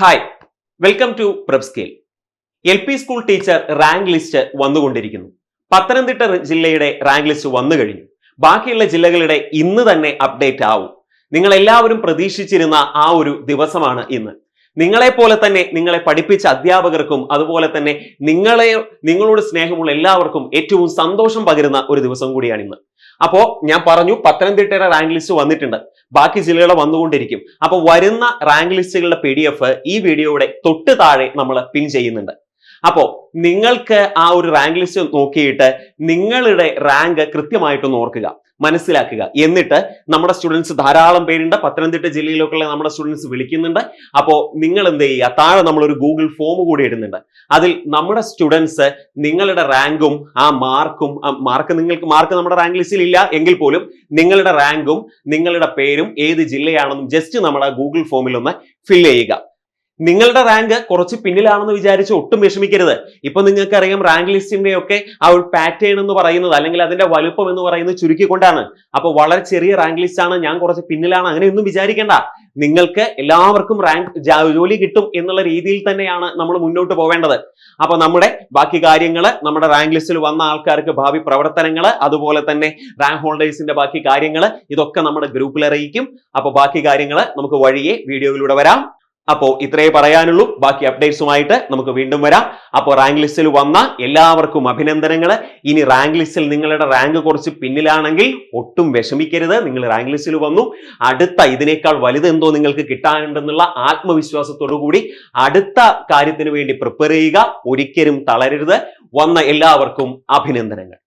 Hi welcome to പ്രബ് scale L P school teacher rank list വന്നുകൊണ്ടിരിക്കുന്നു. പത്തനംതിട്ട ജില്ലയുടെ rank list വന്നു കഴിഞ്ഞു. ബാക്കിയുള്ള ജില്ലകളുടെ ഇന്ന് തന്നെ അപ്ഡേറ്റ് ആവും. നിങ്ങൾ എല്ലാവരും പ്രതീക്ഷിച്ചിരുന്ന ആ ഒരു ദിവസമാണ് ഇന്ന്. നിങ്ങളെ പോലെ തന്നെ നിങ്ങളെ പഠിപ്പിച്ച അധ്യാപകർക്കും അതുപോലെ തന്നെ നിങ്ങളെ നിങ്ങളോട് സ്നേഹമുള്ള എല്ലാവർക്കും ഏറ്റവും സന്തോഷം പകരുന്ന ഒരു ദിവസം കൂടിയാണ് ഇന്ന്. അപ്പോ ഞാൻ പറഞ്ഞു പത്തനംതിട്ടയുടെ റാങ്ക് ലിസ്റ്റ് വന്നിട്ടുണ്ട്. ബാക്കി ജില്ലകളെ വന്നുകൊണ്ടിരിക്കും. അപ്പോൾ വരുന്ന റാങ്ക് ലിസ്റ്റുകളുടെ പി ഈ വീഡിയോയുടെ തൊട്ട് താഴെ നമ്മൾ പിൻ ചെയ്യുന്നുണ്ട്. അപ്പോ നിങ്ങൾക്ക് ആ ഒരു റാങ്ക് ലിസ്റ്റ് നോക്കിയിട്ട് നിങ്ങളുടെ റാങ്ക് കൃത്യമായിട്ടൊന്ന് ഓർക്കുക മനസ്സിലാക്കുക. എന്നിട്ട് നമ്മുടെ സ്റ്റുഡൻസ് ധാരാളം പേരുണ്ട്. പത്തനംതിട്ട ജില്ലയിലൊക്കെയുള്ള നമ്മുടെ സ്റ്റുഡൻസ് വിളിക്കുന്നുണ്ട്. അപ്പോൾ നിങ്ങൾ എന്ത് ചെയ്യുക? താഴെ നമ്മളൊരു ഗൂഗിൾ ഫോം കൂടി ഇടുന്നുണ്ട്. അതിൽ നമ്മുടെ സ്റ്റുഡൻസ് നിങ്ങളുടെ റാങ്കും ആ മാർക്കും മാർക്ക് നിങ്ങൾക്ക് മാർക്ക് നമ്മുടെ റാങ്ക് ലിസ്റ്റിൽ ഇല്ല. എങ്കിൽ പോലും നിങ്ങളുടെ റാങ്കും നിങ്ങളുടെ പേരും ഏത് ജില്ലയാണെന്നും ജസ്റ്റ് നമ്മൾ ആ ഗൂഗിൾ ഫോമിൽ ഒന്ന് ഫിൽ ചെയ്യുക. നിങ്ങളുടെ റാങ്ക് കുറച്ച് പിന്നിലാണെന്ന് വിചാരിച്ച് ഒട്ടും വിഷമിക്കരുത്. ഇപ്പൊ നിങ്ങൾക്ക് അറിയാം റാങ്ക് ലിസ്റ്റിന്റെ ഒക്കെ ആ ഒരു പാറ്റേൺ എന്ന് പറയുന്നത് അല്ലെങ്കിൽ അതിന്റെ വലുപ്പം എന്ന് പറയുന്നത് ചുരുക്കിക്കൊണ്ടാണ്. അപ്പൊ വളരെ ചെറിയ റാങ്ക് ലിസ്റ്റ് ആണ് ഞാൻ കുറച്ച് പിന്നിലാണ് അങ്ങനെയൊന്നും വിചാരിക്കേണ്ട. നിങ്ങൾക്ക് എല്ലാവർക്കും റാങ്ക് ജോലി കിട്ടും എന്നുള്ള രീതിയിൽ തന്നെയാണ് നമ്മൾ മുന്നോട്ട് പോവേണ്ടത്. അപ്പൊ നമ്മുടെ ബാക്കി കാര്യങ്ങൾ നമ്മുടെ റാങ്ക് ലിസ്റ്റിൽ വന്ന ആൾക്കാർക്ക് ഭാവി പ്രവർത്തനങ്ങൾ അതുപോലെ തന്നെ റാങ്ക് ഹോൾഡേഴ്സിന്റെ ബാക്കി കാര്യങ്ങൾ ഇതൊക്കെ നമ്മുടെ ഗ്രൂപ്പിൽ അറിയിക്കും. അപ്പൊ ബാക്കി കാര്യങ്ങൾ നമുക്ക് വഴിയെ വീഡിയോയിലൂടെ വരാം. അപ്പോൾ ഇത്രയേ പറയാനുള്ളൂ. ബാക്കി അപ്ഡേറ്റ്സുമായിട്ട് നമുക്ക് വീണ്ടും വരാം. അപ്പോൾ റാങ്ക് ലിസ്റ്റിൽ വന്ന എല്ലാവർക്കും അഭിനന്ദനങ്ങൾ ഇനി റാങ്ക് ലിസ്റ്റിൽ നിങ്ങളുടെ റാങ്ക് കുറച്ച് പിന്നിലാണെങ്കിൽ ഒട്ടും വിഷമിക്കരുത്. നിങ്ങൾ റാങ്ക് ലിസ്റ്റിൽ വന്നു. അടുത്ത ഇതിനേക്കാൾ വലുതെന്തോ നിങ്ങൾക്ക് കിട്ടാനുണ്ടെന്നുള്ള ആത്മവിശ്വാസത്തോടു കൂടി അടുത്ത കാര്യത്തിന് വേണ്ടി പ്രിപ്പയർ ചെയ്യുക. ഒരിക്കലും തളരരുത്. വന്ന എല്ലാവർക്കും അഭിനന്ദനങ്ങൾ.